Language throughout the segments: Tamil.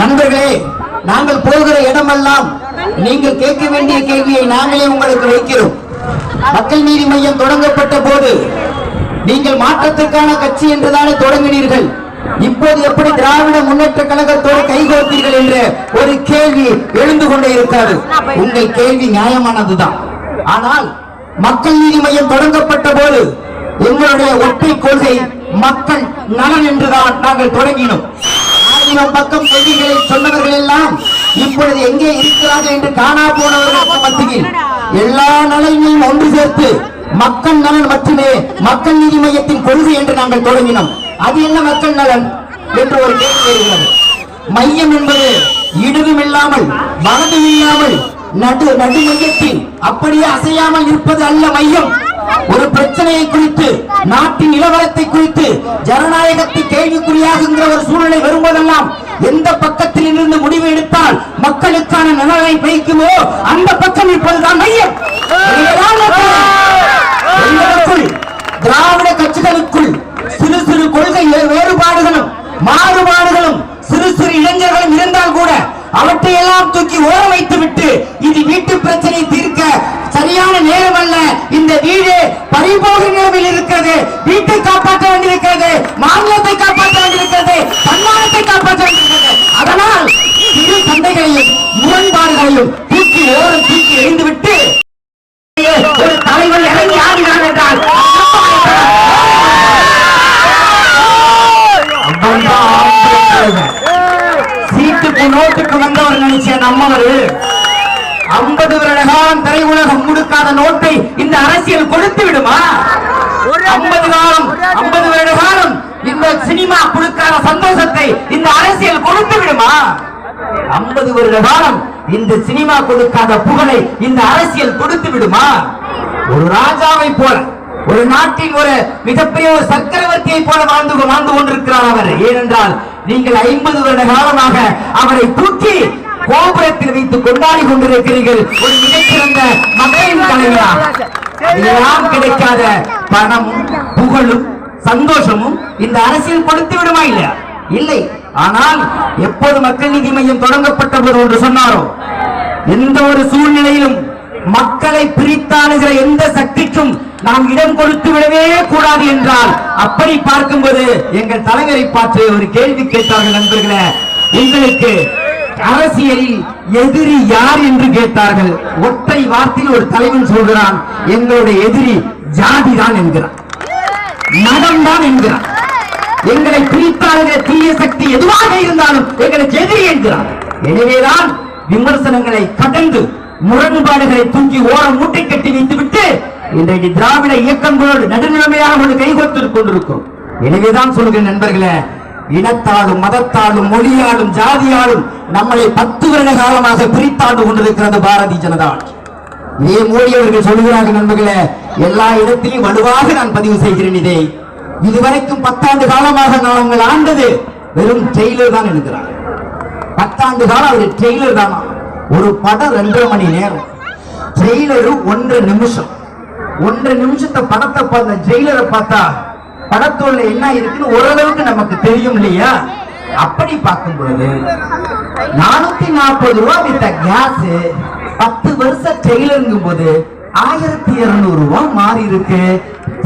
நண்பர்களே நாங்கள் போகிற இடமெல்லாம் நீங்கள் கேட்க வேண்டிய கேள்வியை நாங்களே உங்களுக்கு வைக்கிறோம். மக்கள் நீதி மையம் தொடங்கப்பட்ட போது நீங்கள் மாற்றத்திற்கான கட்சி என்றுதானே தொடங்கினீர்கள். இப்போது எப்படி திராவிட முன்னேற்ற கழகத்தோடு கைகோர்த்தீர்கள் என்ற ஒரு கேள்வி எழுந்து கொண்டே இருக்காது. உங்கள் கேள்வி நியாயமானதுதான். ஆனால் மக்கள் நீதி மையம் தொடங்கப்பட்ட போது எங்களுடைய ஒற்றை கொள்கை மக்கள் நலன் என்றுதான் நாங்கள் தொடங்கினோம். ஆயிரம் பக்கம் செய்திகளை சொன்னவர்கள் எல்லாம் இப்பொழுது எங்கே இருக்கிறார்கள் என்று காணா போனவர்களுக்கு மத்தியில் எல்லா நலனையும் ஒன்று சேர்த்து மக்கள் நலன் மட்டுமே மக்கள் நீதி மையத்தின் கொள்கை என்று நாங்கள் தொடங்கினோம். அது என்ன மக்கள் நலன் என்று ஒரு கேள்வி வருகிறது மையம் என்பது இடதும் இல்லாமல் வலதும் இல்லாமல் நடு நடு மையத்தில் அப்படியே அசையாமல் இருப்பது அல்ல மையம். ஒரு பிரச்சனையை குறித்து நாட்டின் நிலவரத்தை குறித்து ஜனநாயகத்தை கேள்விக்குறியாகுங்கிற ஒரு சூழ்நிலை வரும்போதெல்லாம் எந்த பக்கத்தில் இருந்து முடிவு எடுத்தால் மக்களுக்கான நலனை பயக்குமோ அந்த பக்கம் இப்போதுதான் மையம் எனவேதான் எங்களுக்குள் திராவிட கட்சிகளுக்குள் சிறு சிறு கொள்கை வே- வேறுபாடுகளும் மாறுபாடுகளும் சிறு சிறு இளைஞர்களும் இருந்தால் கூட அவற்றை எல்லாம் தூக்கி ஓர வைத்து விட்டு இது வீட்டு பிரச்சனை தீர்க்க சரியான நேரம் அல்ல இந்த வீடு பறிபோக நிலையில் இருக்கிறது வீட்டை காப்பாற்ற வேண்டியிருக்கிறது மாநிலத்தை காப்பாற்ற வேண்டியிருக்கிறது தன்மானத்தை காப்பாற்ற வேண்டியிருக்கிறது அதனால் சிறு சந்தைகளையும் முரண்பாடுகளையும் தூக்கி ஓரம் தூக்கி எறிந்து விட்டு ஒரு தலைவர் இறங்கி ஆடினார் என்றால் சீட்டுக்கு நோட்டுக்கு வந்தவர் நினைச்ச நம்மவர் ஐம்பது வருட திரை உலகம் முடுக்காத நோட்டை இந்த அரசியல் கொடுத்து விடுமா? ஐம்பது காலம் ஐம்பது வருட காலம் இந்த சினிமா கொடுக்காத சந்தோஷத்தை இந்த அரசியல் கொடுத்து விடுமா? ஐம்பது வருட காலம் இந்த சினிமா கொடுக்காத புகழை இந்த அரசியல் கொடுத்து விடுமா? ஒரு ராஜாவை போல ஒரு நாட்டின் ஒரு மிகப்பெரிய ஒரு சக்கரவர்த்தியை போல வாழ்ந்து வாழ்ந்து கொண்டிருக்கிறார் அவர். ஏனென்றால் நீங்கள் ஐம்பது வருட காலமாக அவரை தூக்கி கோபுரத்தில் வைத்து கொண்டாடி கொண்டிருக்கிறீர்கள். ஒரு மிகச்சிறந்த மகளின் தலைவரா? இதெல்லாம் கிடைக்காத பணமும் புகழும் சந்தோஷமும் இந்த அரசியல் கொடுத்து விடுமா இல்லையா? இல்லை. ஆனால் எப்போது மக்கள் நீதி மையம் தொடங்கப்பட்ட போது ஒன்று சொன்னாரோ? எந்த ஒரு சூழ்நிலையிலும் மக்களை பிரித்தாளுகிற எந்த சக்திக்கும் நாம் இடம் கொடுத்து விடவே கூடாது என்றால் அப்படி பார்க்கும்போது எங்கள் தலைவரை பார்த்து ஒரு கேள்வி கேட்டார்கள் நண்பர்களே. உங்களுக்கு அரசியலில் எதிரி யார் என்று கேட்டார்கள். ஒற்றை வார்த்தையில் ஒரு தலைவன் சொல்கிறான் எங்களுடைய எதிரி ஜாதி தான் என்கிறான். மதம் தான் என்கிறான். எங்களை பிரித்தாளுகிற தீய சக்தி எதுவாக இருந்தாலும் எங்களுக்கு எதிரி என்கிறார் எனவேதான் விமர்சனங்களை கடந்து முரண்பாடுகளை தூக்கி ஓரம் மூட்டை கட்டி வைத்துவிட்டு இன்றைக்கு திராவிட இயக்கங்களோடு நடுநிலைமையாக ஒரு கைகோத்துக் கொண்டிருக்கும் எனவேதான் சொல்கிற நண்பர்களே இனத்தாலும் மதத்தாலும் மொழியாலும் ஜாதியாலும் நம்மளை பத்து வருட காலமாக பிரித்தாண்டு கொண்டிருக்கிறது பாரதிய ஜனதா இதே மோடி அவர்கள் சொல்கிறார்கள் நண்பர்களே எல்லா இடத்திலும் வலுவாக நான் பதிவு செய்கிறேன் இதை. இதுவரைக்கும் பத்தாண்டு காலமாக நாங்கள் ஆண்டது வெறும் ட்ரெய்லர் தான் என்கிறார். பத்தாண்டு காலம் அவர் ட்ரெய்லர் தானா? ஒரு படம் ரெண்டரை மணி நேரம். ட்ரெய்லரு ஒன்றரை நிமிஷம். ஒன்றரை நிமிஷத்தை படத்தை பார்த்த ட்ரெய்லரை பார்த்தா படத்தோட என்ன இருக்குன்னு ஓரளவுக்கு நமக்கு தெரியும் இல்லையா? அப்படி பார்க்கும் பொழுது நானூத்தி நாற்பது ரூபாய் வித்த கேஸ் பத்து வருஷம் ட்ரெய்லருங்கும் போது ஆயிரத்தி இருநூறு ரூபா மாறி இருக்கு.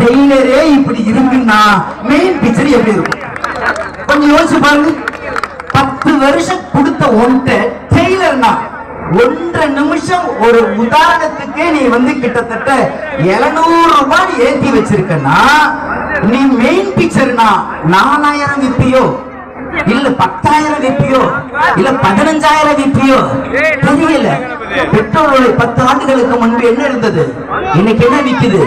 டெய்லரே இப்படி இருக்குன்னா மெயின் பிக்சர் எப்படி இருக்கும்? கொஞ்சம் யோசிச்சு பாருங்க. பத்து வருஷம் கொடுத்த ஒன்றை டெய்லர்னா ஒன்றரை நிமிஷம் ஒரு உதாரணத்துக்கே நீ வந்து கிட்டத்தட்ட 700 ரூபாய் ஏத்தி வச்சிருக்கனா நீ மெயின் பிக்சர்னா நாலாயிரம் விப்பியோ இல்ல பத்தாயிரம் விபியோ இல்ல பதினஞ்சாயிரம் விபியோ தெரியல. பெட்ரோல் பத்து ஆண்டுகளுக்கு முன்பு என்ன இருந்தது? இன்னைக்கு என்ன விக்குது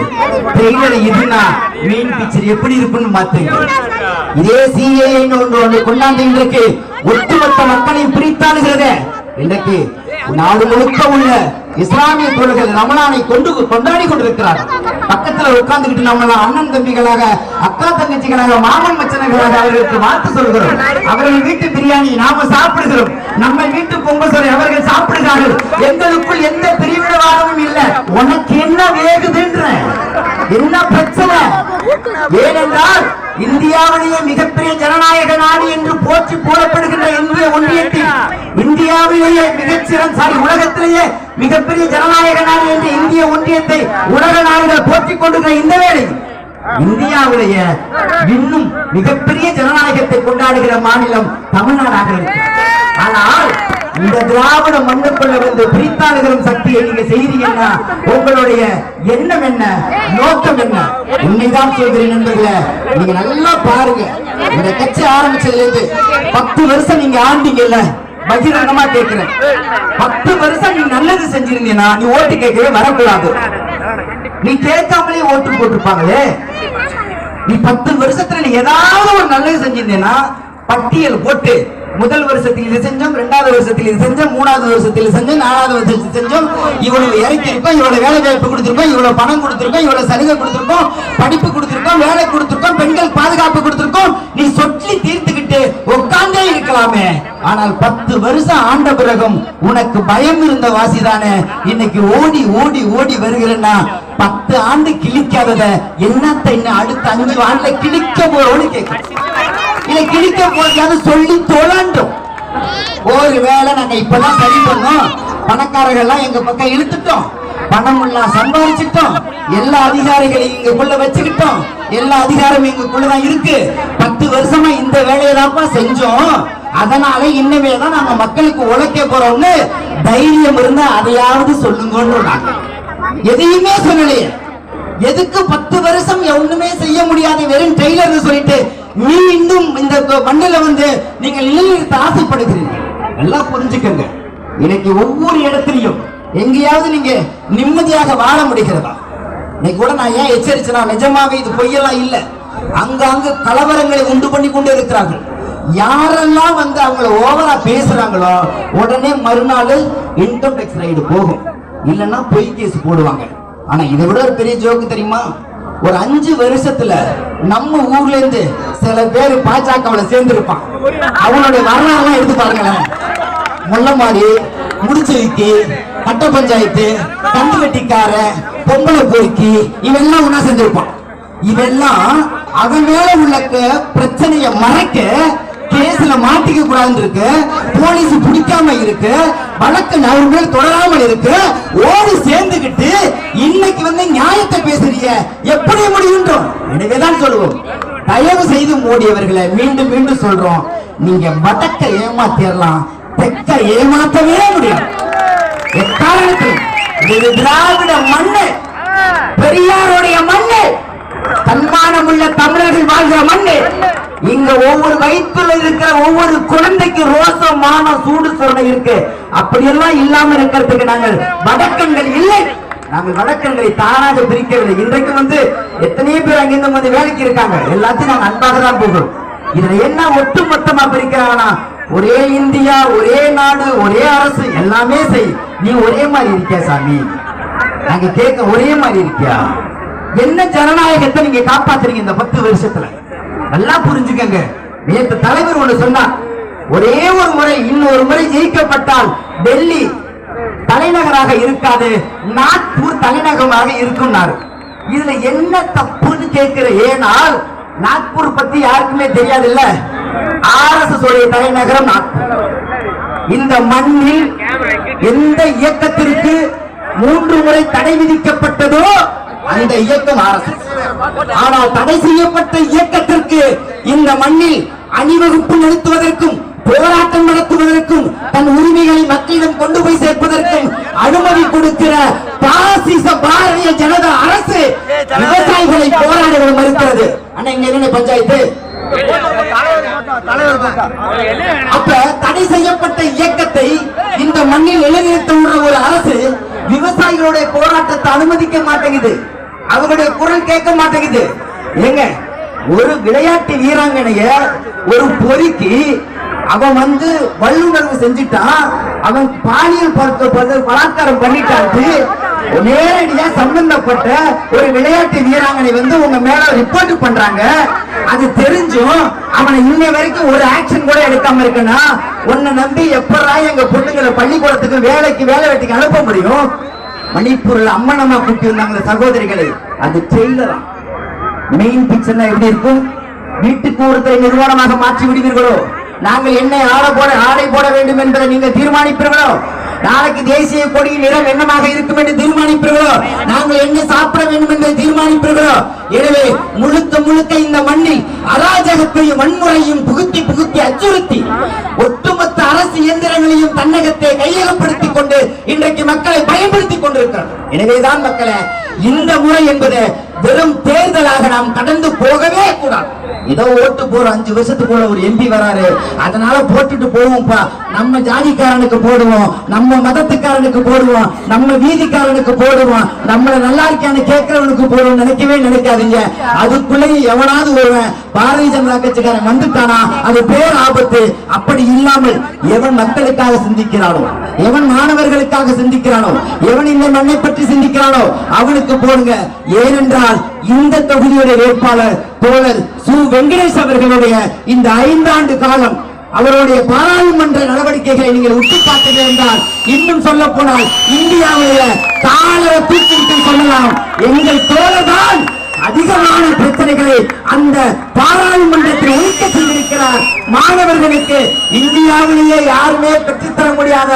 டெய்லர் இதுனா மெயின் பிக்சர் எப்படி இருக்குன்னு மாத்துங்க. இதே சிஏ ஒன்று ஒன்று கொண்டாந்து இன்றைக்கு ஒட்டுமொத்த மக்களையும் பிரித்தாளுகிறது இன்றைக்கு நாடு முழுக்க உள்ள இஸ்லாமிய தோழர்கள் ரமணானை கொண்டு கொண்டாடி கொண்டிருக்கிறார்கள் பக்கத்துல உட்கார்ந்துகிட்டு நம்ம அண்ணன் தம்பிகளாக அக்கா தங்கச்சிகளாக மாமன் மச்சனர்களாக அவர்களுக்கு வாழ்த்து சொல்கிறோம். அவர்கள் வீட்டு பிரியாணி நாம சாப்பிடுகிறோம். நம்ம வீட்டு பொங்கல் அவர்கள் சாப்பிடுகிறார்கள். எங்களுக்குள் எந்த பிரிவினவாதமும் இல்ல. உனக்கு என்ன வேகுதுன்ற? என்ன பிரச்சனை? ஏனென்றால் இந்தியாவிலேயே மிகப்பெரிய ஜனநாயக நாடு என்று போற்றி போடப்படுகின்ற இந்திய ஒன்றியத்தில் இந்தியாவிலேயே மிகச்சிறந்த சாரி உலகத்திலேயே மிகப்பெரிய ஜனநாயக நாடு என்று இந்திய ஒன்றியத்தை உலக நாடுகள் போற்றிக் கொண்டிருக்கிற இந்த வேளை இந்தியாவுடைய இன்னும் மிகப்பெரிய ஜனநாயகத்தை கொண்டாடுகிற மாநிலம் தமிழ்நாடாக இருக்கு ஆனால் இந்த திராவிட மண்ணுக்குள்ள வந்து பிரித்தாளுகளும் சக்தியை நீங்க செய்தீங்கன்னா உங்களுடைய எண்ணம் என்ன? நோக்கம் என்ன? உண்மைதான் சொல்கிறேன் நண்பர்களே. நீங்க நல்லா பாருங்க. இந்த கட்சி ஆரம்பிச்சதுல இருந்து பத்து வருஷம் நீங்க ஆண்டீங்கல்ல? பகிரங்கமா கேட்கிறேன்? பத்து வருஷம் நீ நல்லது செஞ்சிருந்தீங்கன்னா நீ ஓட்டு கேட்கவே வரக்கூடாது. நீ கேட்காமலே ஓட்டு போட்டிருப்பாங்களே. நீ பத்து வருஷத்துல நீ ஏதாவது ஒரு நல்லது செஞ்சிருந்தேன்னா பட்டியல் போட்டு முதல் வருஷத்தில் இது செஞ்சோம் இரண்டாவது வருஷத்தில் இது செஞ்சோம் மூணாவது வருஷத்தில் செஞ்சோம் நாலாவது வருஷத்தில் செஞ்சோம். இவ்வளவு இறக்கி இருக்கோம் இவ்வளவு வேலை வாய்ப்பு கொடுத்திருக்கோம் இவ்வளவு பணம் கொடுத்திருக்கோம் இவ்வளவு சலுகை கொடுத்திருக்கோம் படிப்பு கொடுத்திருக்கோம் வேலை கொடுத்திருக்கோம் பெண்கள் பாதுகாப்பு கொடுத்திருக்கோம். நீ சொல்லி தீர்த்துக்கிட்டு உட்கார்ந்தே இருக்கலாமே. ஆனால் பத்து வருஷம் ஆண்ட பிறகும் உனக்கு பயம் இருந்த வாசிதானே இன்னைக்கு ஓடி ஓடி ஓடி வருகிறேன்னா பத்து ஆண்டு கிழிக்காதத என்னத்தை இன்னும் அடுத்த அஞ்சு ஆண்டுல கிழிக்க போறோன்னு கேட்க இதை கிழிக்க போறதான்னு சொல்லி தொழண்டும். ஒரு வேளை நாங்க இப்பதான் சரி பண்ணோம். பணக்காரர்கள் எல்லாம் எங்க பக்கம் இழுத்துட்டோம். பணம் எல்லாம் சம்பாதிச்சிட்டோம் எல்லா அதிகாரிகளையும் இங்குள்ள வச்சுக்கிட்டோம். எல்லா அதிகாரமும் எங்களுக்குள்ள இருக்கு. பத்து வருஷமா இந்த வேலையை தான்ப்பா செஞ்சோம். அதனால இன்னமே தான் நாங்க மக்களுக்கு உழைக்க போறோம்னு தைரியம் இருந்தா அதையாவது சொல்லுங்கன்னு நாங்க எதையுமே சொல்லலையே. எதுக்கு பத்து வருஷம் ஒண்ணுமே செய்ய முடியாத வெறும் ட்ரெய்லர் சொல்லிட்டு மீண்டும் இந்த மண்ணில் வந்து நீங்கள் நிலைநிறுத்த ஆசைப்படுகிறீர்கள். நல்லா புரிஞ்சுக்கங்க. இன்னைக்கு ஒவ்வொரு இடத்துலையும் எங்கேயாவது நீங்க நிம்மதியாக வாழ முடிகிறதா? இன்னைக்கு கூட நான் ஏன் எச்சரிச்சேனா நிஜமாவே இது பொய்யெல்லாம் இல்ல. அங்கங்க கலவரங்களை உண்டு பண்ணி கொண்டு இருக்கிறார்கள். யாரெல்லாம் வந்து அவங்கள ஓவரா பேசுறாங்களோ உடனே மறுநாள் இன்கம் டேக்ஸ் ரைடு போகும். இல்லைன்னா பொய் கேஸ் போடுவாங்க. ஆனா இதை விட ஒரு பெரிய ஜோக்கு தெரியுமா? ஒரு அஞ்சு வருஷத்துல நம்ம ஊர்ல இருந்து சில பேர் பாஜகவுல சேர்ந்து இருப்பான் அவனுடைய வரலாறுலாம் எடுத்து பாருங்களேன். முள்ளமாடி முடிச்செலுத்தி பட்ட பஞ்சாயத்து கண்டு வெட்டிக்கார பொம்பளை பொறுக்கி இவெல்லாம் ஒண்ணா செஞ்சிருப்பான் இவெல்லாம் அவன் மேல உள்ள க- பிரச்சனைய மறைக்க கேஸ்ல மாட்டிக்க கூடாதுன்னு இருக்கு போலீஸ் பிடிக்காம இருக்கு வழக்கு நகர்வுகள் தொடராமல் இருக்கு. ஓடி சேர்ந்துகிட்டு இன்னைக்கு வந்து நியாயத்தை பேசுறீங்க. எப்படி முடியுன்றோம் எனவேதான் சொல்லுவோம். தயவு செய்து மோடியவர்களை மீண்டும் மீண்டும் சொல்றோம். நீங்க வடக்க ஏமாத்திடலாம் தெக்க ஏமாத்தவே முடியும் எக்காரணத்தில் இது திராவிட மண்ணு. பெரியாருடைய மண்ணு. தன்மானம் உள்ள தமிழர்கள் வாழ்கிற மண் இங்க ஒவ்வொரு வயிற்றுல இருக்கிற ஒவ்வொரு குழந்தைக்கு ரோசம் மானம் சூடு சொரணை இருக்கு. அப்படியெல்லாம் இல்லாம இருக்கிறதுக்கு நாங்கள் வடக்கங்கள் இல்லை. நாங்கள் வழக்கங்களை தானாக பிரிக்கவில்லை. இன்றைக்கு வந்து எத்தனையோ பேர் அங்கிருந்து வந்து வேலைக்கு இருக்காங்க. எல்லாத்தையும் நாங்கள் அன்பாக தான் போகிறோம். இதுல என்ன ஒட்டு மொத்தமா பிரிக்கிறாங்கன்னா ஒரே இந்தியா ஒரே நாடு ஒரே அரசு எல்லாமே செய். நீ ஒரே மாதிரி இருக்கியா சாமி? நாங்க கேட்க ஒரே மாதிரி இருக்கியா? என்ன ஜனநாயகத்தை நீங்க காப்பாத்துறீங்க இந்த பத்து வருஷத்துல? நல்லா புரிஞ்சுக்கங்க. நேற்று தலைவர் ஒண்ணு சொன்னார். ஒரே ஒரு முறை இன்னொரு முறை ஜெயிக்கப்பட்டால் டெல்லி தலைநகராக இருக்காது. நாக்பூர் தலைநகரமாக இருக்கும்னாரு. இதுல என்ன தப்புன்னு கேட்கிற ஏனால் நாக்பூர் பத்தி யாருக்குமே தெரியாது இல்ல ஆர்எஸ்எஸ் உடைய தலைநகரம் நாக்பூர். இந்த மண்ணில் எந்த இயக்கத்திற்கு மூன்று முறை தடை விதிக்கப்பட்டதோ அந்த இயக்கம் ஆர்எஸ்எஸ் ஆனால் தடை செய்யப்பட்ட இயக்கத்திற்கு இந்த மண்ணில் அணிவகுப்பு நடத்துவதற்கும் போராட்டம் நடத்துவதற்கும் தன் உரிமைகளை மக்களிடம் கொண்டு போய் சேர்ப்பதற்கும் அனுமதி கொடுக்கிற பாசிச பாரதிய ஜனதா அரசு விவசாயிகளை போராட மறுக்கிறது அண்ணா இங்க என்ன பஞ்சாயத்து. அப்ப தடை செய்யப்பட்ட இயக்கத்தை இந்த மண்ணில் நிலைநிறுத்த விடுற ஒரு அரசு விவசாயிகளுடைய போராட்டத்தை அனுமதிக்க மாட்டேங்குது. அவருடைய குரல் கேட்க மாட்டேங்குது. ஏங்க ஒரு விளையாட்டு வீராங்கனைய ஒரு பொறுக்கி அவன் வந்து வல்லுணர்வு செஞ்சுட்டான் அவன் பாலியல் பலாத்காரம் பண்ணிட்டான்ட்டு நேரடியா சம்பந்தப்பட்ட ஒரு விளையாட்டு வீராங்கனை வந்து உங்க மேல ரிப்போர்ட் பண்றாங்க. அது தெரிஞ்சும் அவனை இன்ன வரைக்கும் ஒரு ஆக்ஷன் கூட எடுக்காம இருக்கனா உன்னை நம்பி எப்படா எங்க பொண்ணுங்களை பள்ளிக்கூடத்துக்கு வேலைக்கு வேலை வெட்டிக்கு அனுப்ப முடியும்? மணிப்பூர்ல அம்மனம்மா கூட்டி வந்தாங்க சகோதரிகளை. அது ட்ரெய்லரா மெயின் பிக்சர்னா எப்படி இருக்கும்? வீட்டுக்கு ஒருத்தரை நிர்வாணமாக மாற்றி விடுவீர்களோ? நாங்கள் என்னை ஆளை போட ஆடை போட வேண்டும் வேண்டும் என்பதை நீங்கள் தீர்மானிப்பீர்களோ? நாளைக்கு தேசிய கொடியின் நிறம் என்னமாக இருக்கும் என்று தீர்மானிப்பீர்களோ? நாங்கள் என்ன சாப்பிட வேண்டும் என்று தீர்மானிப்பீர்களோ? எனவே முழுக்க முழுக்க இந்த மண்ணில் அராஜகத்தையும் வன்முறையும் புகுத்தி புகுத்தி அச்சுறுத்தி ஒட்டுமொத்த அரசு இயந்திரங்களையும் தன்னகத்தை கையகப்படுத்திக் கொண்டு இன்றைக்கு மக்களை பயன்படுத்திக் கொண்டிருக்கிறார் எனவேதான் மக்களே இந்த முறை என்பது வெறும் தேர்தலாக நாம் கடந்து போகவே கூடாது. ஏதோ ஓட்டு போற அஞ்சு வருஷத்துக்குள்ள ஒரு எம்பி வராரு. அதனால போட்டுட்டு போவோம்ப்பா. நம்ம ஜாதிக்காரனுக்கு போடுவோம். நம்ம மதத்துக்காரனுக்கு போடுவோம். நம்ம வீதிக்காரனுக்கு போடுவோம். நம்மள நல்லா இருக்கான்னு கேட்கறவனுக்கு போடுவோம் நினைக்கவே நினைக்காதீங்க. அதுக்குள்ளேயும் எவனாவது ஒருவன் பாரதிய ஜனதா கட்சிக்காரன் வந்துட்டானா? அது பேர் ஆபத்து. அப்படி இல்லாமல் எவன் மக்களுக்காக சிந்திக்கிறானோ? எவன் மாணவர்களுக்காக சிந்திக்கிறானோ? எவன் இந்த மண்ணை பற்றி சிந்திக்கிறானோ? அவனுக்கு போடுங்க. ஏனென்றால் இந்த தொகுதியுடைய வேட்பாளர் தோழர் சு. வெங்கடேஷ் அவர்களுடைய இந்த ஐந்தாண்டு காலம் அவருடைய பாராளுமன்ற நடவடிக்கைகளை நீங்கள் உற்று பார்த்தீர்கள் என்றால் இன்னும் சொல்ல போனால் இந்தியாவுடைய தாள தூக்கிவிட்டு சொல்லலாம். எங்கள் தோழர்தான் அதிகமான பிரச்சனைகளை அந்த பாராளுமன்றத்தில் ஒழிக்க செய்திருக்கிறார் மாணவர்களுக்கு இந்தியாவிலேயே யாருமே பெற்றுத்தர முடியாத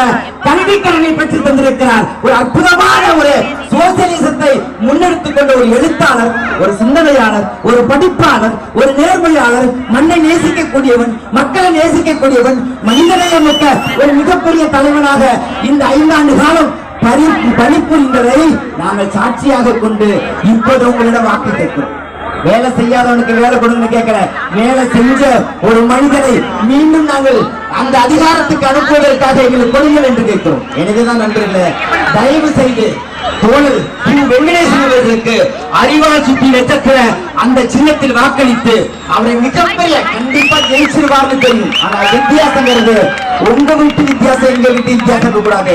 கல்விக்கடனை பெற்று தந்திருக்கிறார். ஒரு அற்புதமான ஒரு கொண்ட ஒரு எழுத்தாளர் ஒரு சிந்தனையாளர் ஒரு படிப்பாளர் ஒரு நேர்மையாளர் மண்ணை நேசிக்கக்கூடியவன் மக்களை நேசிக்கக்கூடியவன் மனிதநேயமிக்க ஒரு மிகப்பெரிய தலைவனாக இந்த ஐந்தாண்டு காலம் பணிபுரிந்ததை நாங்கள் சாட்சியாக கொண்டு இப்போது உங்களிடம் வாக்கு கேட்கிறோம். வேலை செய்யாதவனுக்கு வேலை கொடுங்க கேட்கிற வேலை செஞ்ச ஒரு மனிதனை மீண்டும் நாங்கள் அந்த அதிகாரத்துக்கு அனுப்புவதற்காக எங்களுக்கு கொடுங்கள் என்று கேட்கிறோம். எனவேதான் நண்பர்களே தயவு செய்து தோழர் திரு வெங்கடேசன் அவர்களுக்கு அறிவால் சுற்றி நட்சத்திர அந்த சின்னத்தில் வாக்களித்து அவரை மிகப்பெரிய கண்டிப்பா ஜெயிச்சிருவார்னு தெரியும். ஆனா வித்தியாசங்கிறது உங்க வீட்டு வித்தியாசம் எங்க வீட்டு வித்தியாசம் கூடாது